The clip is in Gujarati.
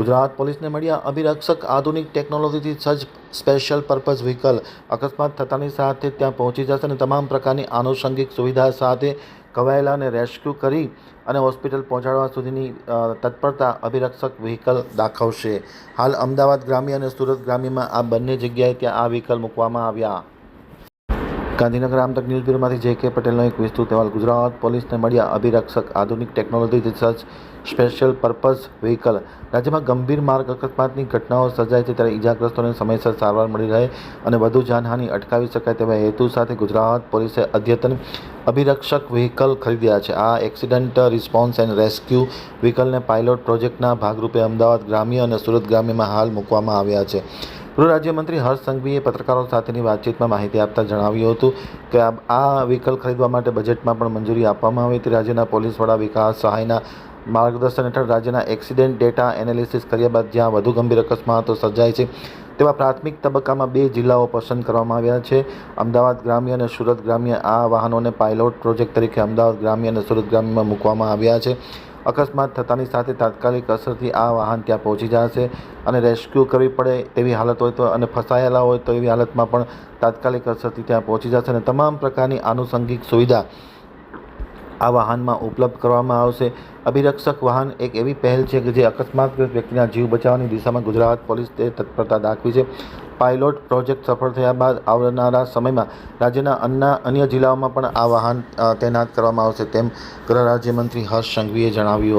ગુજરાત પોલીસને મળ્યા અભિરક્ષક આધુનિક ટેકનોલોજીથી સજ્જ સ્પેશિયલ પર્પઝ વ્હીકલ. અકસ્માત થતાની સાથે ત્યાં પહોંચી જશે અને તમામ પ્રકારની આનુષંગિક સુવિધા સાથે ઘવાયેલાને રેસ્ક્યુ કરી અને હોસ્પિટલ પહોંચાડવા સુધીની તત્પરતા અભિરક્ષક વ્હીકલ દાખવશે. હાલ અમદાવાદ ગ્રામ્ય અને સુરત ગ્રામ્યમાં આ બંને જગ્યાએ ત્યાં આ વ્હીકલ મૂકવામાં આવ્યા. ગાંધીનગર આમતક ન્યૂઝ બ્યુરોમાંથી જે કે પટેલનો એક વિસ્તૃત અહેવાલ. ગુજરાત પોલીસને મળ્યા અભિરક્ષક આધુનિક ટેકનોલોજી સજ્જ સ્પેશિયલ પર્પઝ વ્હીકલ. રાજ્યમાં ગંભીર માર્ગ અકસ્માતની ઘટનાઓ સર્જાય છે ત્યારે ઇજાગ્રસ્તોને સમયસર સારવાર મળી રહે અને વધુ જાનહાનિ અટકાવી શકાય તેવા હેતુ સાથે ગુજરાત પોલીસે અદ્યતન અભિરક્ષક વ્હીકલ ખરીદ્યા છે. આ એક્સિડન્ટ રિસ્પોન્સ એન્ડ રેસ્ક્યુ વ્હીકલને પાયલોટ પ્રોજેક્ટના ભાગરૂપે અમદાવાદ ગ્રામ્ય અને સુરત ગ્રામ્યમાં હાલ મૂકવામાં આવ્યા છે. ગૃહ રાજ્યમંત્રી હર્ષ સંઘવીએ પત્રકારો સાથેની વાતચીતમાં માહિતી આપતા જણાવ્યું હતું કે આ- વ્હીકલ ખરીદવા માટે બજેટમાં પણ મંજૂરી આપવામાં આવી હતી. રાજ્યના પોલીસ વડા વિકાસ સહાયના માર્ગદર્શન હેઠળ રાજ્યના એક્સિડન્ટ ડેટા એનાલિસિસ કર્યા બાદ જ્યાં વધુ ગંભીર અકસ્માતો સર્જાય છે, તેવા પ્રાથમિક તબક્કામાં બે જિલ્લાઓ પસંદ કરવામાં આવ્યા છે. અમદાવાદ ગ્રામ્ય અને સુરત ગ્રામ્ય આ વાહનોને પાયલોટ પ્રોજેક્ટ તરીકે અમદાવાદ ગ્રામ્ય અને સુરત ગ્રામ્યમાં મૂકવામાં આવ્યા છે. અકસ્માત થતાની સાથે તાત્કાલિક અસરથી આ વાહન ત્યાં પહોંચી જશે અને રેસ્ક્યુ કરવી પડે તેવી હાલત હોય તો અને ફસાયેલા હોય તો એવી હાલતમાં પણ તાત્કાલિક અસરથી ત્યાં પહોંચી જશે અને તમામ પ્રકારની આનુષંગિક સુવિધા આ વાહનમાં ઉપલબ્ધ કરવામાં આવશે. અભિરક્ષક વાહન એક એવી પહેલ છે કે જે અકસ્માતગ્રસ્ત વ્યક્તિના જીવ બચાવવાની દિશામાં ગુજરાત પોલીસે તત્પરતા દાખવી છે. પાયલોટ પ્રોજેક્ટ સફળ થયા બાદ આવનારા સમયમાં રાજ્યના અન્ય અન્ય જિલ્લાઓમાં પણ આ વાહન તૈનાત કરવામાં આવશે તેમ ગૃહ રાજ્યમંત્રી હર્ષ સંઘવીએ જણાવ્યું હતું.